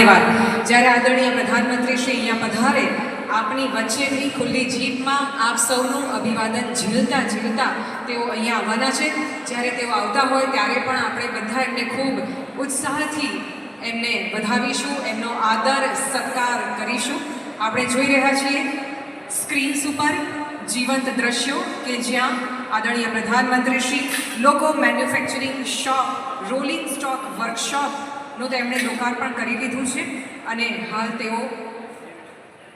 ધન્યવાદ. જ્યારે આદરણીય પ્રધાનમંત્રી શ્રી અહીંયા પધારે આપણી વચ્ચેથી ખુલ્લી જીપમાં આપ સૌનું અભિવાદન ઝીલતા ઝીલતા તેઓ અહીંયા આવવાના છે. જ્યારે તેઓ આવતા હોય ત્યારે પણ આપણે બધા એમને ખૂબ ઉત્સાહથી એમને વધાવીશું, એમનો આદર, સત્કાર કરીશું. આપણે જોઈ રહ્યા છીએ સ્ક્રીન્સ ઉપર જીવંત દ્રશ્યો કે જ્યાં આદરણીય પ્રધાનમંત્રી Shri loco manufacturing shop rolling stock વર્કશોપનું તેમણે લોકાર્પણ કરી દીધું છે અને હાલ તેઓ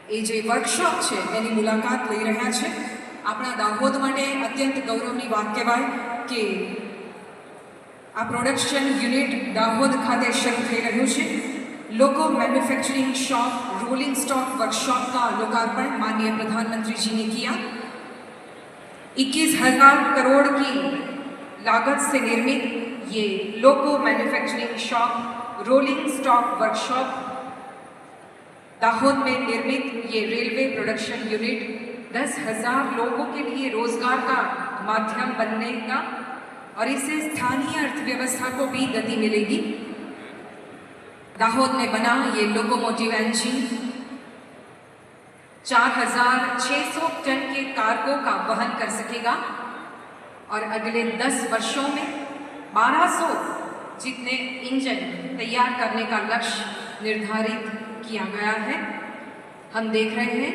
એ જે વર્કશોપ છે એની મુલાકાત લઈ રહ્યા છે આપણા દાહોદ માટે અત્યંત ગૌરવની વાત કહેવાય કે આ પ્રોડક્શન યુનિટ દાહોદ ખાતે શરૂ થઈ રહ્યું છે loco manufacturing shop rolling stock workshop का लोकार्पण माननीय प्रधानमंत्री जी ने किया इक्कीस हजार करोड़ की लागत से निर्मित ये लोको manufacturing shop rolling stock workshop Dahod में निर्मित ये रेलवे प्रोडक्शन यूनिट दस हज़ार लोगों के लिए रोज़गार का माध्यम बनने का और इससे स्थानीय अर्थव्यवस्था को भी गति मिलेगी। दाहोद में बना ये लोकोमोटिव इंजन चार हज़ार छः सौ टन के कार्गो का वहन कर सकेगा और अगले दस वर्षों में बारह सौ जितने इंजन तैयार करने का लक्ष्य निर्धारित किया गया है, हम देख रहे हैं,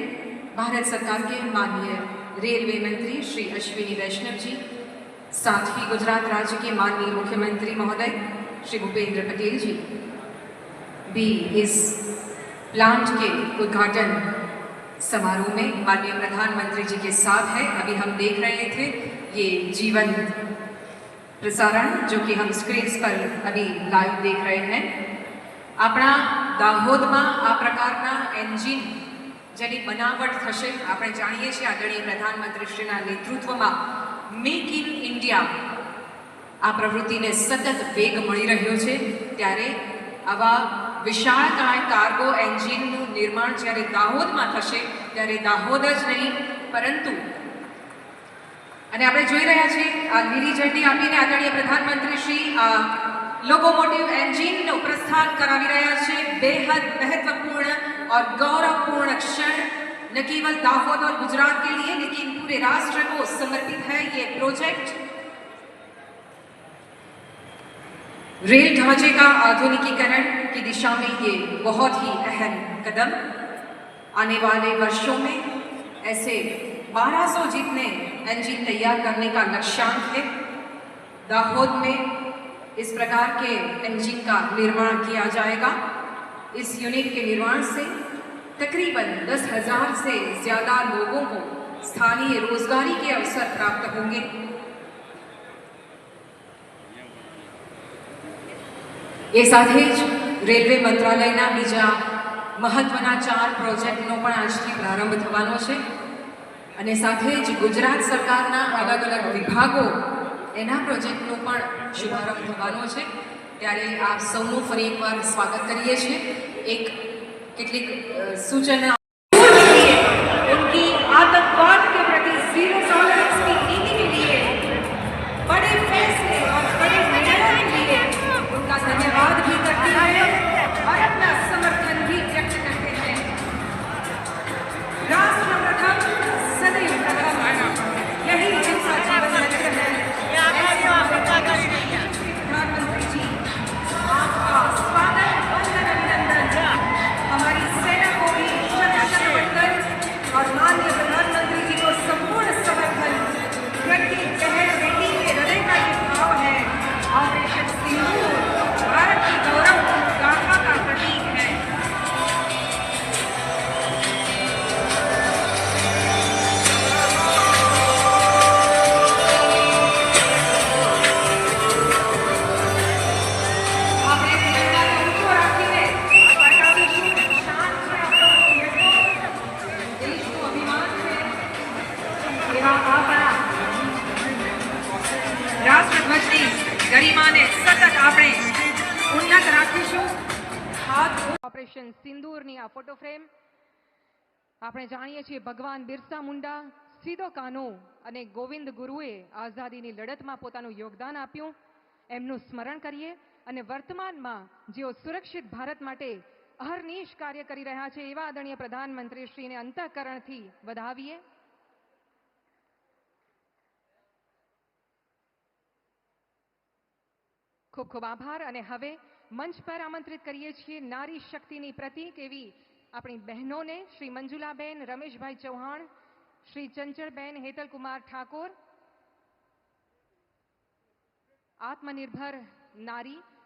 भारत सरकार के माननीय रेलवे मंत्री श्री अश्विनी वैष्णव जी, साथ ही गुजरात राज्य के माननीय मुख्यमंत्री महोदय श्री भूपेंद्र पटेल जी भी इस प्लांट के उद्घाटन समारोह में माननीय प्रधानमंत्री जी के साथ है। अभी हम देख रहे थे, ये जीवन प्रसारण जो कि हम स्क्रीन पर अभी लाइव देख रहे हैं આપણા દાહોદમાં આ પ્રકારના એન્જિન જેની બનાવટ થશે આપણે જાણીએ છીએ આદરણીય પ્રધાનમંત્રીશ્રીના નેતૃત્વમાં મેક ઇન ઇન્ડિયા આ પ્રવૃત્તિને સતત વેગ મળી રહ્યો છે ત્યારે આવા વિશાળકાય કાર્ગો એન્જિનનું નિર્માણ જ્યારે દાહોદમાં થશે ત્યારે દાહોદ જ નહીં પરંતુ અને આપણે જોઈ રહ્યા છીએ, આ લીલી ઝંડી આપીને આદરણીય પ્રધાનમંત્રી શ્રી લોકોમોટિવ એન્જિનનું પ્રસ્થાન કરાવી રહ્યા बेहद महत्वपूर्ण और गौरवपूर्ण क्षण न केवल दाहोद और गुजरात के लिए लेकिन पूरे राष्ट्र को समर्पित है ये प्रोजेक्ट रेल ढांचे का आधुनिकीकरण की दिशा में ये बहुत ही अहम कदम आने वाले वर्षों में ऐसे 1200 जितने इंजन तैयार करने का लक्ष्यांक है दाहोद में इस प्रकार के इंजन का निर्माण किया जाएगा इस यूनिट के निर्माण से तकरीबन दस हजार से ज़्यादा लोगों को स्थानीय रोजगारी के अवसर प्राप्त होंगे એ સાથે જ રેલવે મંત્રાલયના બીજા મહત્વના ચાર પ્રોજેક્ટનો પણ આજથી પ્રારંભ થવાનો છે અને સાથે જ ગુજરાત સરકારના અલગ અલગ વિભાગો એના પ્રોજેક્ટનો પણ શુભારંભ થવાનો છે. ત્યારે આપ સૌનું ફરી એકવાર સ્વાગત કરીએ છીએ. એક કેટલીક સૂચના રાષ્ટ્રધ્વજની ગરિમાને સતત આપણે ઉન્નત રાખીશું. ઓપરેશન સિંદૂરની આ ફોટો ફ્રેમ. આપણે જાણીએ છીએ ભગવાન બિરસા મુંડા સીધો કાનો અને ગોવિંદ ગુરુએ આઝાદીની લડતમાં પોતાનું યોગદાન આપ્યું. એમનું સ્મરણ કરીએ અને વર્તમાનમાં જેઓ સુરક્ષિત ભારત માટે અહર્નિશ કાર્ય કરી રહ્યા છે એવા આદરણીય પ્રધાનમંત્રી શ્રીને અંતઃકરણથી વધાવીએ. ખૂબ ખૂબ આભાર અને હવે મંચ પર આમંત્રિત કરીએ છીએ નારી શક્તિની પ્રતીક એવી આપણી બહેનોને, શ્રી મંજુલાબેન, રમેશભાઈ ચૌહાણ, શ્રી ચંચળબેન હેતલકુમાર ઠાકોર, આત્મનિર્ભર નારી